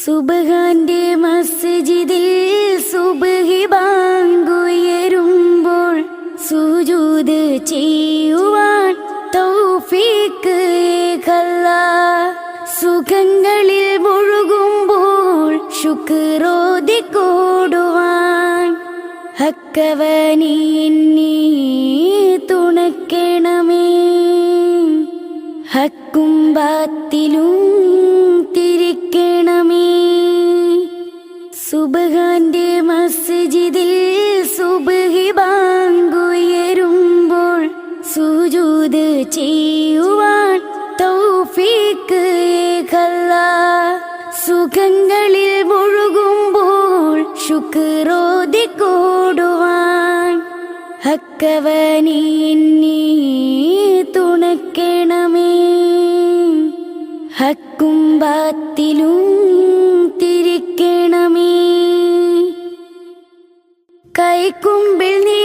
സുബഹാന്റെ മസ്ജിദിൽ സുബഹി ബാങ്കുയരുമ്പോൾ സുജൂദ് ചെയ്യുവാൻ തൗഫീക്ക് സുഖങ്ങളിൽ മുഴുകുമ്പോൾ ശുക്രോതി കൂടുവാൻ ഹക്കവനീ തുണക്കണമേ ഹക്കും ബാത്തിലും തിരിക്കണമേ. സുബഹാന്റെ മസ്ജിദിൽ സുബഹി ബാങ്കുയരുമ്പോൾ സുജൂത് ചെയ്യുവാൻ സുഖങ്ങളിൽ മുഴുകുമ്പോൾ ശുക്രോതി കൂടുവാൻ ഹക്കവനി തുണക്കണമേ ഹക്കും ബാത്തിലും തിരിക്കണമേ. കൈക്കുമ്പിൽ നീ